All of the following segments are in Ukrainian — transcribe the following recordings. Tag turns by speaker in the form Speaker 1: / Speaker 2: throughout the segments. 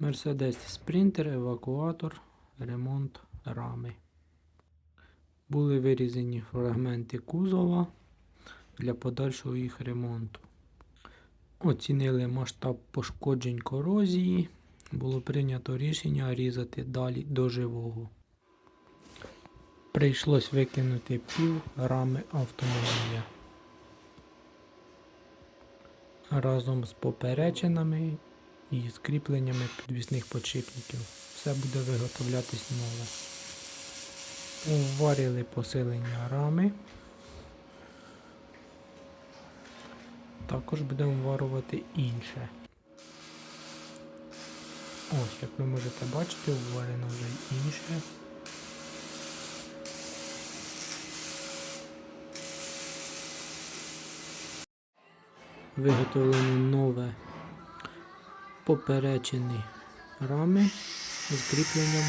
Speaker 1: Мерседес Спринтер, евакуатор, ремонт рами. Були вирізані фрагменти кузова для подальшого їх ремонту. Оцінили масштаб пошкоджень корозії. Було прийнято рішення різати далі до живого. Прийшлось викинути пів рами автомобіля. Разом з поперечинами і з кріпленнями підвісних подшипників. Все буде виготовлятись нове. Уварили посилення рами. Також будемо варувати інше. Ось, як ви можете бачити, уварено вже інше. Виготовлено нове поперечини рами з кріпленням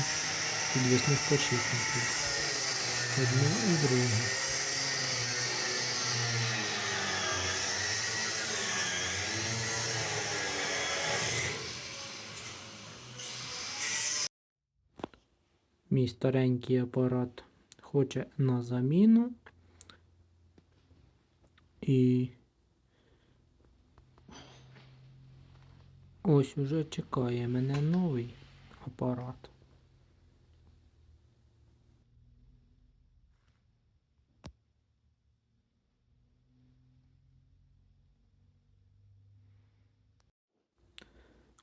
Speaker 1: підвісних подшипників. Одне і друге. Мій старенький апарат хоче на заміну. І ось уже чекає мене новий апарат.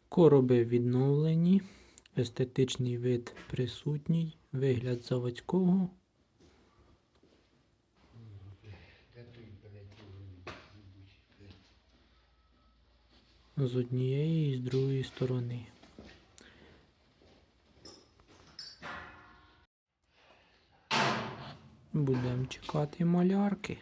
Speaker 1: Короби відновлені, естетичний вид присутній, вигляд заводського. З однієї і з другої сторони. Будемо чекати малярки.